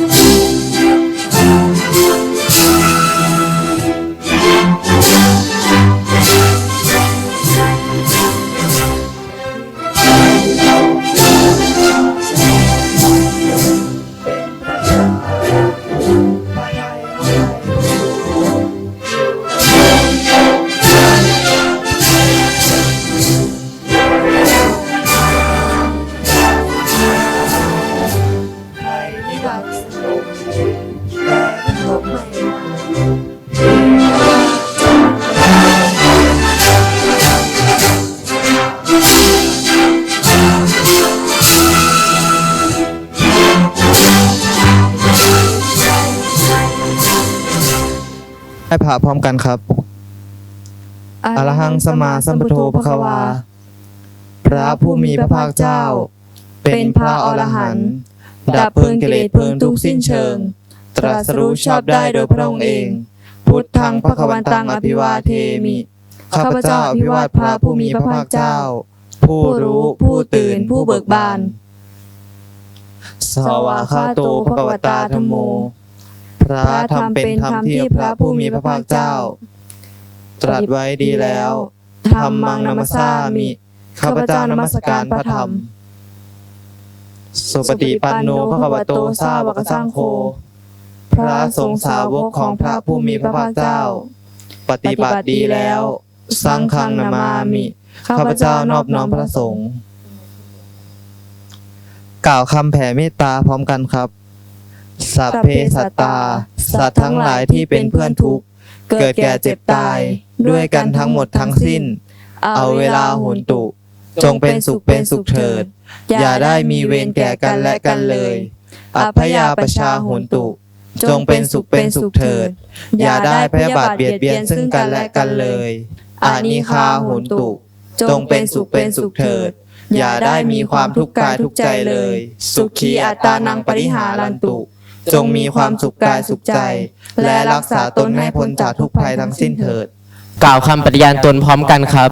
ใให้พระพร้อมกันครับอรหังสมมาสัมพุทโธพระควา พระผู้มีพระภาคเจ้า เป็นพระอรหันต์ดับเพลิงกิเลสเพลิงทุกข์สิ้นเชิง ตรัสรู้ชอบได้โดยพระองค์เอง พุทธังพระควันตังอภิวาเทมิข้าพเจ้าอภิวาทพระผู้มีพระภาคเจ้า ผู้รู้ผู้ตื่นผู้เบิกบาน สวาคาโตพระกวตาธรรมโม พระธรรมเป็นธรรมที่พระผู้มีพระภาคเจ้า ตรัสไว้ดีแล้วธรรมังนัมสสามิข้าพเจ้านมัสการพระธรรม สุปฏิปันโนพระกวโตสาวกสังโฆพระสงฆ์สาวกของพระผู้มีพระภาคเจ้า ปฏิบัติดีแล้ว สังฆังนามามิข้าพเจ้านอบน้อมพระสงฆ์กล่าวคำแผ่เมตตาพร้อมกันครับ สัพเพสัตตา สัตว์ทั้งหลายที่เป็นเพื่อนทุกข์ เกิดแก่เจ็บตาย ด้วยกันทั้งหมดทั้งสิ้น เอาเวลาโหนตุ จงเป็นสุขเป็นสุขเถิด อย่าได้มีเวรแก่กันและกันเลย อัพยาประชาโหนตุ จงเป็นสุขเป็นสุขเถิด อย่าได้พยาบาทเบียดเบียนซึ่งกันและกันเลยอานิคาโหนตุ จงเป็นสุขเป็นสุขเถิด อย่าได้มีความทุกข์กายทุกใจเลย สุขีอัตตานังปริหารันตุ จงมีความสุขกายสุขใจ และรักษาตนให้พ้นจากทุกภัยทั้งสิ้นเถิด กล่าวคำปฏิญาณตนพร้อมกันครับ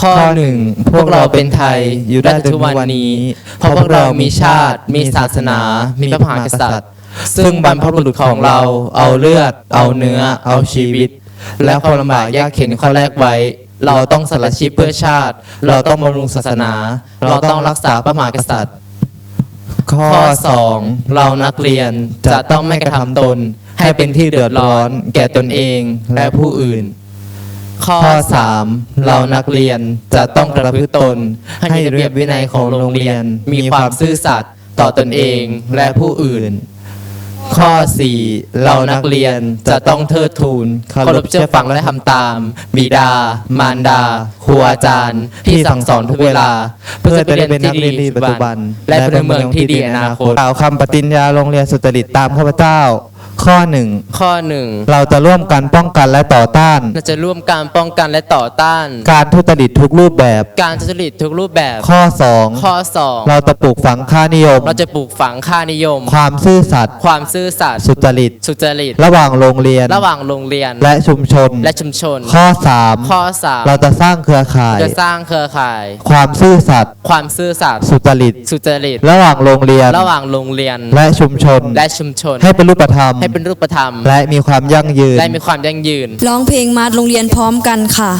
ข้อข้อหหนึ่นึ่งงพวกเราเป็นไทยอยู่ได้ถึงทุกวันนี้ เพราะพวกเรามีชาติ มีศาสนา มีพระมหากษัตริย์ ซึ่งบรรพบุรุษของเราเอาเลือด เอาเนื้อ เอาชีวิต และความลำบากยากเข็นข้อแรกไว้ เราต้องสละชีพเพื่อชาติ เราต้องบำรุงศาสนา เราต้องรักษาพระมหากษัตริย์ ข้อข้อสองเรานักเรียนจะต้องไม่กระทำตน ให้เป็นที่เดือดร้อน แก่ตนเองและผู้อื่น ข้อสามเรานักเรียนจะต้องกระพฤติตน ให้ระเบียบวินัยของโรงเรียน มีความซื่อสัตย์ต่อตนเองและผู้อื่น ข้อ 4 เรานักเรียนจะต้องเทิดทูนเคารพเชื่อฟังและทำตาม บิดา มารดา ครูอาจารย์ ที่สั่งสอนทุกเวลา เพื่อจะได้เป็นนักเรียนที่ปัจจุบัน และเป็นเมืองที่ดีในอนาคตกล่าวคำปฏิญญาโรงเรียนสุจริตตามข้าพเจ้า ข้อหนึ่งข้อหนึ่งเราจะร่วมกันป้องกันและต่อต้าน เราจะร่วมการป้องกันและต่อต้าน การทุจริตทุกรูปแบบ การทุจริตทุกรูปแบบ ข้อสองข้อสองเราจะปลูกฝังค่านิยม เราจะปลูกฝังค่านิยม ความซื่อสัตย์ความซื่อสัตย์สุจริตสุจริต ระหว่างโรงเรียน ระหว่างโรงเรียน และชุมชน และชุมชน ข้อสามข้อสามเราจะสร้างเครือข่าย จะสร้างเครือข่าย ความซื่อสัตย์ความซื่อสัตย์สุจริตสุจริต ระหว่างโรงเรียน ระหว่างโรงเรียน และชุมชน และชุมชน ให้เป็นรูปธรรมให้เป็นรูปธรรม และมีความยั่งยืน และมีความยั่งยืน ร้องเพลงมาร์ชโรงเรียนพร้อมกันค่ะ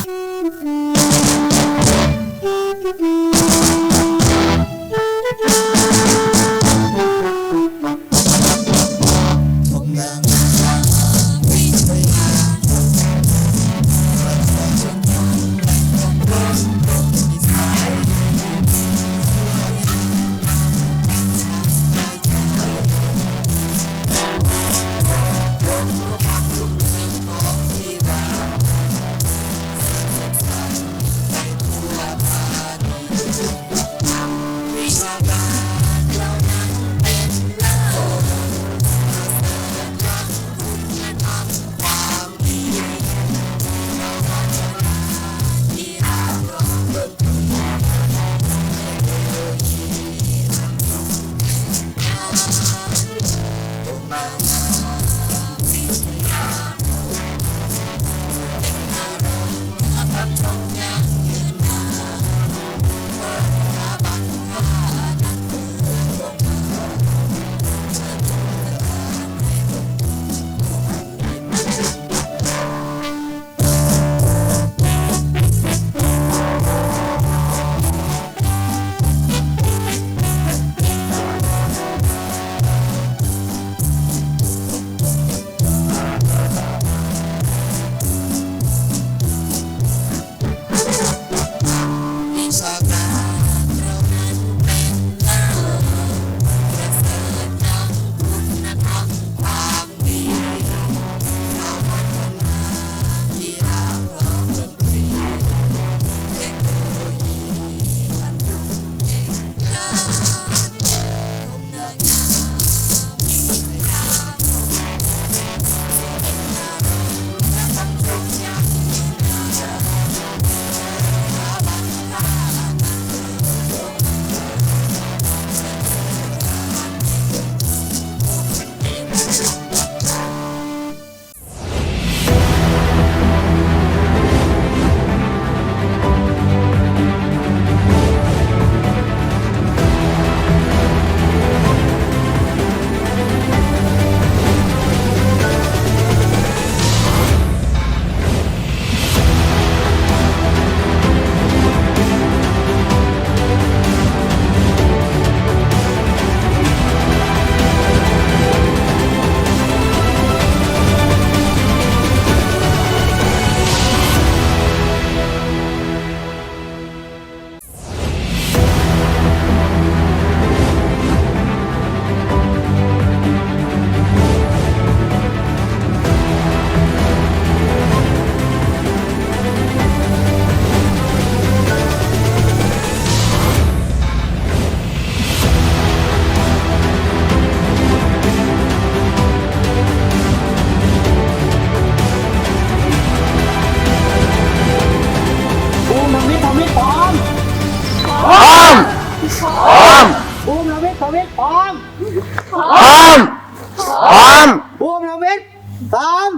าม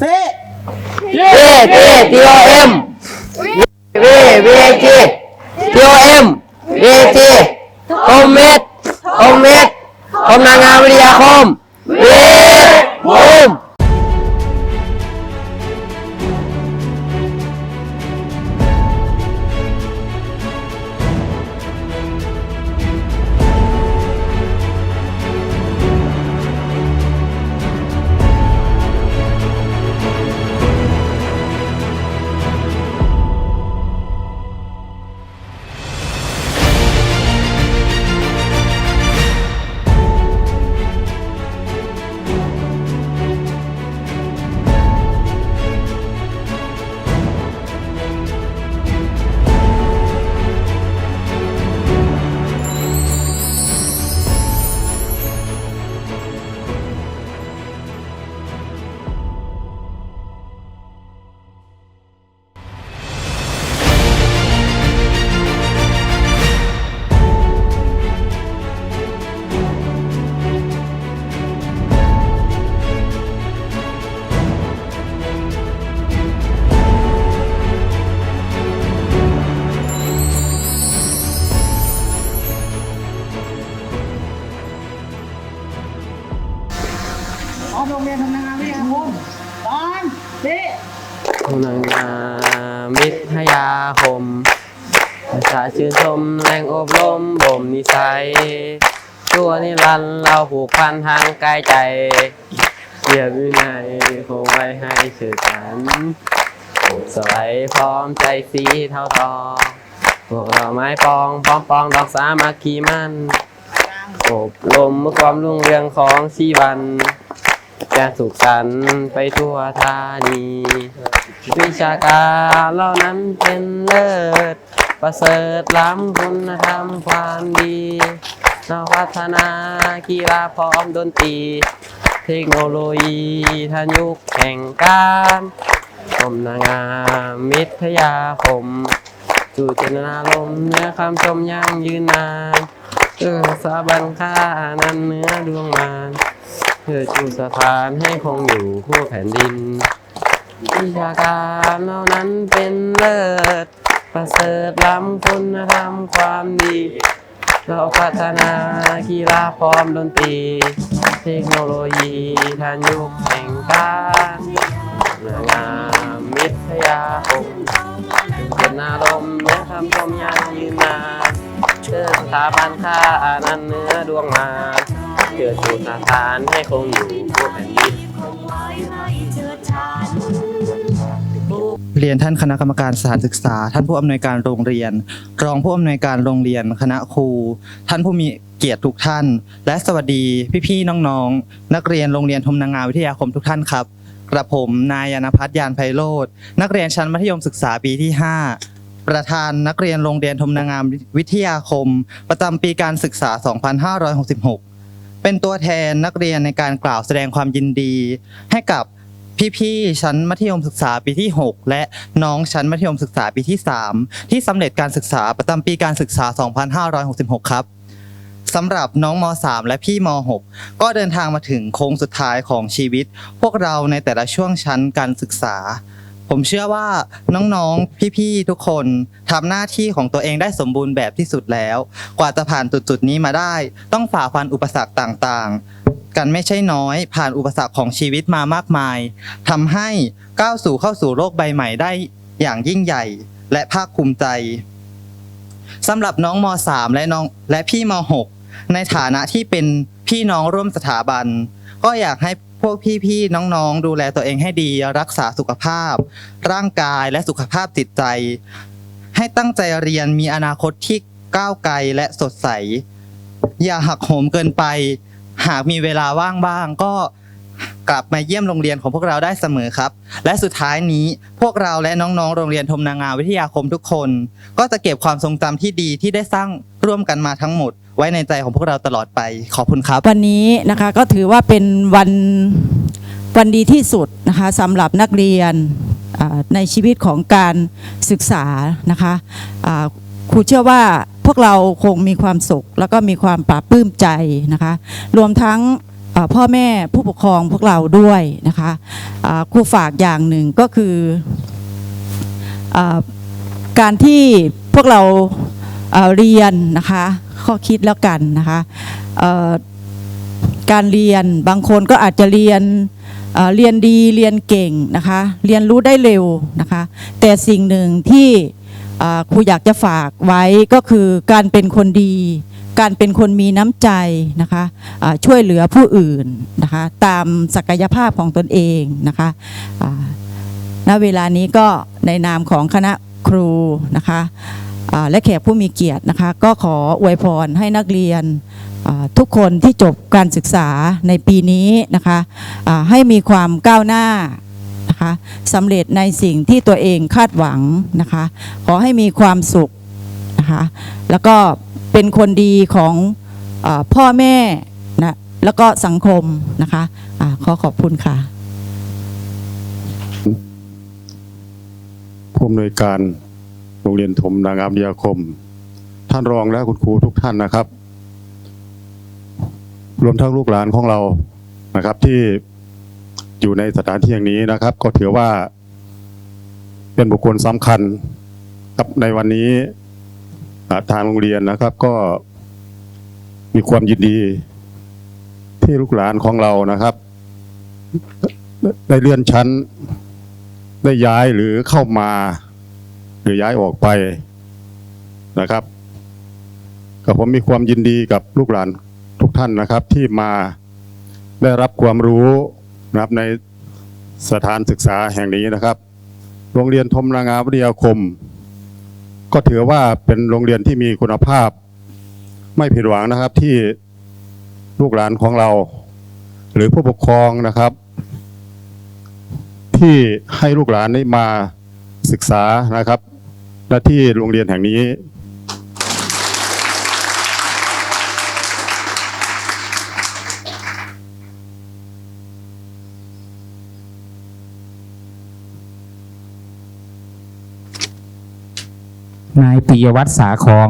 สี่เวเวทีโอเอ็มเวเวจีทีโอเอ็มเวจีคอมเมดคอมเมดคอมนางงามวิทยาคมเวมุม ทางกายใจเกียรติวินัยคงไว้ให้เชื่อกันสไลด์พร้อมใจสีเท่าทองพวกเราไม้ปองพร้อมปองดอกสามัคคีมันอบรมเมื่อความรุ่งเรืองของชีวันจะสุขสันต์ไปทั่วธานีวิชาการเหล่านั้นเป็นเลิศ ประเสริฐล้ำคุณธรรมความดี เราพัฒนากีฬาพร้อมดนตรี เทคโนโลยีทันยุคแห่งการกรมนางงามมิทยาคมสู่เจตนารมเนื้อคำชมยั่งยืนนานเออสาบันค่านั้นเนื้อดวงมานเพื่อชูสถานให้คงอยู่คู่แผ่นดินวิชาการเหล่านั้นเป็นเลิศ ประเสริฐล้ำคุณธรรมความดี เราพัฒนากีฬาพร้อมดนตรี เทคโนโลยีทันยุคแห่งการนางงามมิทยาคมเป็นอารมณ์และคำชมยังยืนนานเชิดสถาบันค่าอนันเนื้อดวงมาเกิดสู่สถานให้คงอยู่คู่แผ่นดิน เรียนท่านคณะกรรมการสถานศึกษา ท่านผู้อำนวยการโรงเรียน รองผู้อำนวยการโรงเรียน คณะครู ท่านผู้มีเกียรติทุกท่าน และสวัสดีพี่ๆน้องๆ นักเรียนโรงเรียนทมนางงามวิทยาคมทุกท่านครับ กระผมนายยนพัฒน์ยานไพโรธนักเรียนชั้นมัธยมศึกษาปีที่ 5ประธานนักเรียนโรงเรียนทมนางงามวิทยาคม ประจำปีการศึกษา 2566 เป็นตัวแทนนักเรียนในการกล่าวแสดงความยินดี ให้กับ พี่ๆชั้นมัธยมศึกษาปีที่ 6 และน้องชั้นมัธยมศึกษาปีที่ 3 ที่สำเร็จการศึกษาประจำปีการศึกษา 2566 ครับสำหรับน้องม .3 และพี่ม .6 ก็เดินทางมาถึงโค้งสุดท้ายของชีวิต พวกเราในแต่ละช่วงชั้นการศึกษา ผมเชื่อว่าน้องๆ พี่ๆ ทุกคนทำหน้าที่ของตัวเองได้สมบูรณ์แบบที่สุดแล้ว กว่าจะผ่านจุดๆนี้มาได้ ต้องฝ่าฟันอุปสรรคต่างๆ กันไม่ใช่น้อย ผ่านอุปสรรคของชีวิตมามากมายทำให้ก้าวสู่เข้าสู่โลกใบใหม่ได้อย่างยิ่งใหญ่ และภาคภูมิใจสำหรับน้องม .3 และน้องและพี่ม .6 ในฐานะที่เป็นพี่น้องร่วมสถาบัน ก็อยากให้พวกพี่ๆน้องๆ ดูแลตัวเองให้ดีรักษาสุขภาพ ร่างกายและสุขภาพจิตใจ ให้ตั้งใจเรียนมีอนาคตที่ก้าวไกลและสดใส อย่าหักโหมเกินไป หากมีเวลาว่างบ้างก็กลับมาเยี่ยมโรงเรียนของพวกเราได้เสมอครับ และสุดท้ายนี้พวกเราและน้องๆ โรงเรียนทมนางาวิทยาคมทุกคน ก็จะเก็บความทรงจำที่ดีที่ได้สร้างร่วมกันมาทั้งหมด ไว้ในใจของพวกเราตลอดไปขอบคุณครับ วันนี้นะคะก็ถือว่าเป็นวันวันดีที่สุดนะคะสำหรับนักเรียนในชีวิตของการศึกษานะคะครูเชื่อว่า พวกเราคงมีความสุข แล้วก็มีความปราบปลื้มใจนะคะ รวมทั้งพ่อแม่ผู้ปกครองพวกเราด้วยนะคะครูฝากอย่างหนึ่งก็คืออการที่พวกเราเอ่อเรียนนะคะ ข้อคิดแล้วกันนะคะการเรียนบางคนก็อาจจะเรียนเเรียนดีเรียนเก่งนะคะ เรียนรู้ได้เร็วนะคะ แต่สิ่งหนึ่งที่ ครูอยากจะฝากไว้ก็คือการเป็นคนดี การเป็นคนมีน้ำใจนะคะช่วยเหลือผู้อื่นนะคะตามศักยภาพของตนเองนะคะณเวลานี้ก็ในนามของคณะครูนะคะและแขกผู้มีเกียรตินะคะก็ขออวยพรให้นักเรียนทุกคนที่จบการศึกษาในปีนี้นะคะให้มีความก้าวหน้า นะคะสำเร็จในสิ่งที่ตัวเองคาดหวังนะคะ ขอให้มีความสุขนะคะแล้วก็เป็นคนดีของอพ่อแม่นะแล้วก็สังคมนะคะอาขอขอบคุณค่ะผู้อำนวยการโรงเรียนถมนางามยาคม ท่านรองและคุณครูทุกท่านนะครับ รวมทั้งลูกหลานของเรานะครับที่ อยู่ในสถานที่อย่างนี้นะครับ ก็ถือว่า เป็นบุคคลสำคัญครับในวันนี้อ่าทางโรงเรียนนะครับ ก็มีความยินดี ที่ลูกหลานของเรานะครับ ได้เลื่อนชั้น ได้ย้ายหรือเข้ามา หรือย้ายออกไปนะครับกับผมมีความยินดีกับลูกหลานทุกท่านนะครับ ที่มาได้รับความรู้ นะครับในสถานศึกษาแห่งนี้นะครับ โรงเรียนทมนางาวิทยาคม ก็ถือว่าเป็นโรงเรียนที่มีคุณภาพ ไม่ผิดหวังนะครับที่ลูกหลานของเรา หรือผู้ปกครองนะครับ ที่ให้ลูกหลานได้มาศึกษานะครับ และที่โรงเรียนแห่งนี้ นายปิยวัฒน์สาของ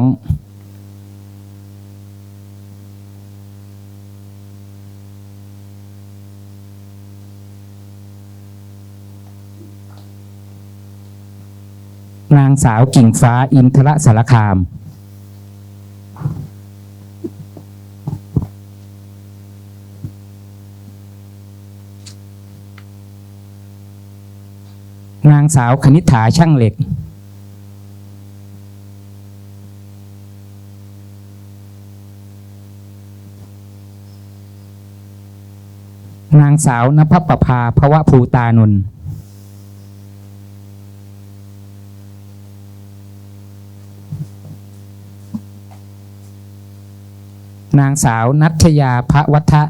นางสาวกิ่งฟ้าอินทรสารคามนางสาวคณิษฐาช่างเหล็กางสาวนภปภาภวะภูตานนท์นางสาวนัทยาพระวัฒะ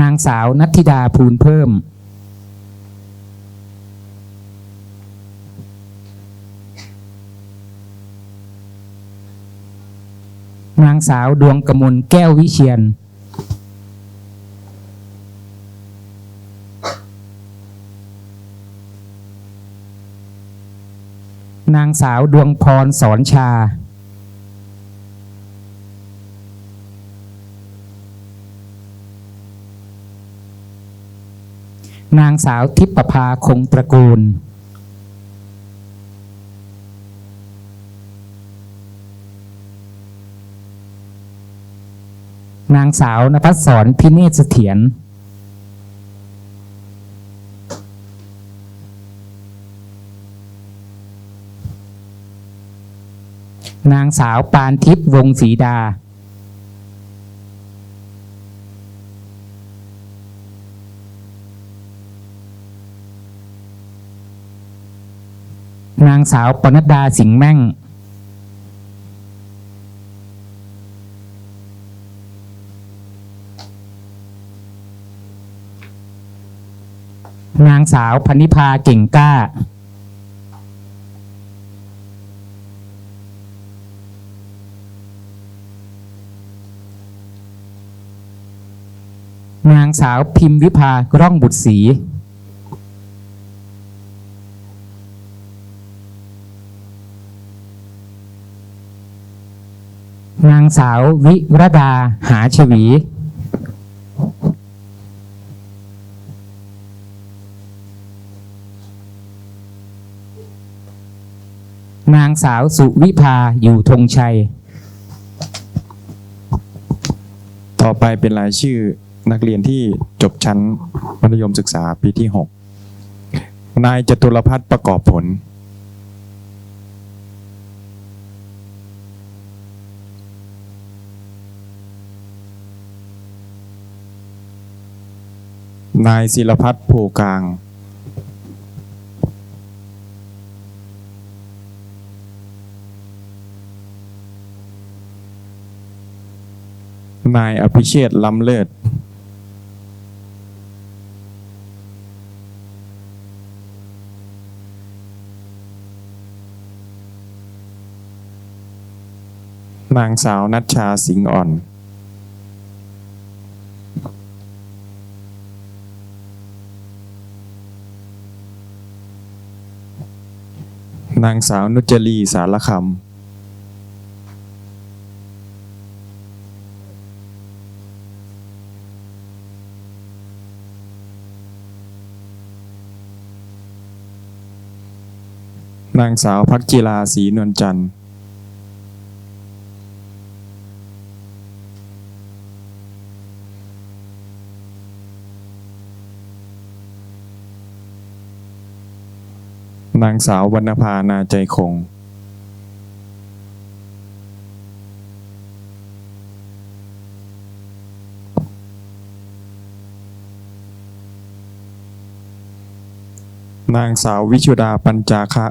นางสาวนัทธิดาภูลเพิ่ม นางสาวดวงกมลแก้ววิเชียน นางสาวดวงพรสอนชา นางสาวทิพประภาคงตระกูล นางสาวนภัสสรพิเนศเสถียรนางสาวปานทิพย์วงศรีดา นางสาวปนัดดาสิงห์แม่ง นาง สาวพนิพาเก่งกล้า นางสาวพิมพ์วิภาร่องบุตรศรีนางสาววิรดาหาชวี นาง สาวสุวิภาอยู่ธงชัย ต่อไปเป็นรายชื่อนักเรียนที่จบชั้นมัธยมศึกษาปีที่ 6 นายจตุรพัฒน์ประกอบผล นายศิลพัฒน์โพกลาง นายอภิเชษฐ์ล้ำเลิศนางสาวนัชชาสิงห์อ่อน นางสาวนุจรีสารคำ นางสาวพักจิลาศรีนวลจันทร์นางสาววรรณภานาใจคง นางสาววิชุดาปัญจาคะ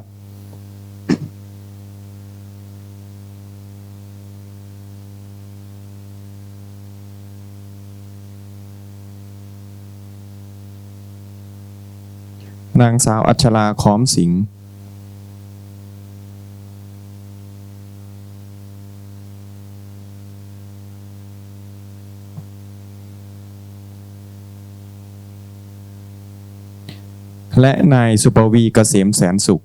นางสาวอัชราขอมสิงห์และนายสุปวีเกษมแสนสุข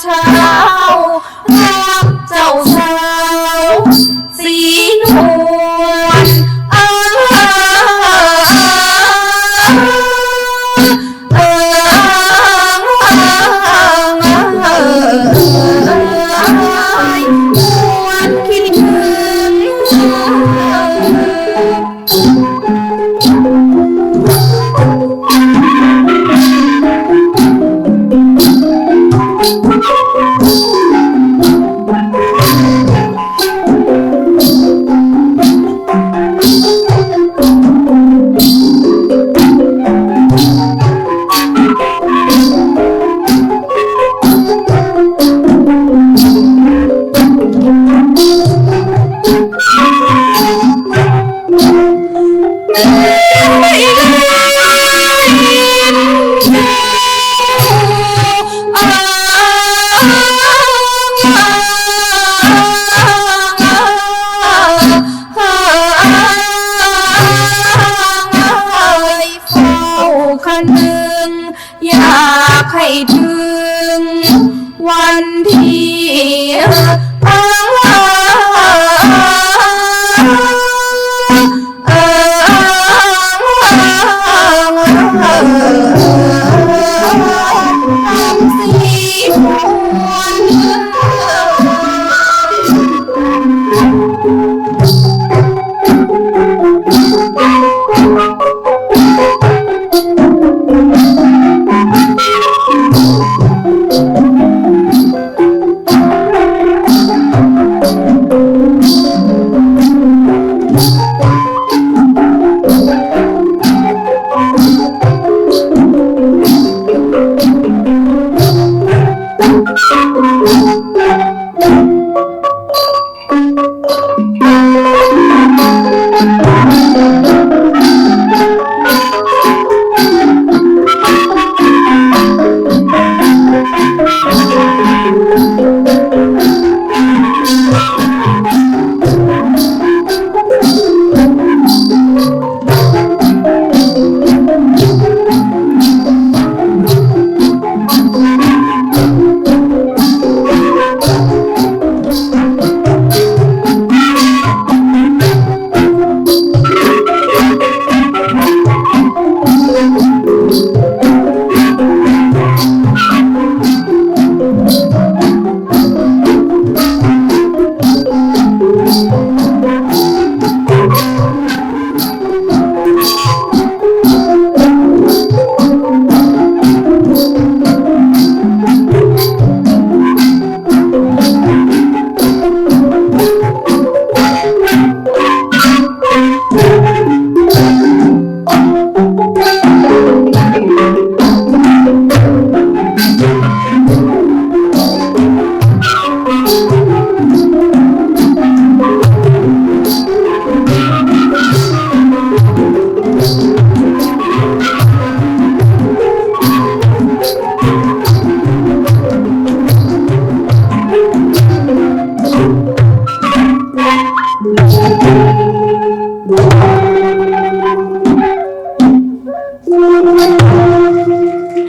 เช้ารักเจ้า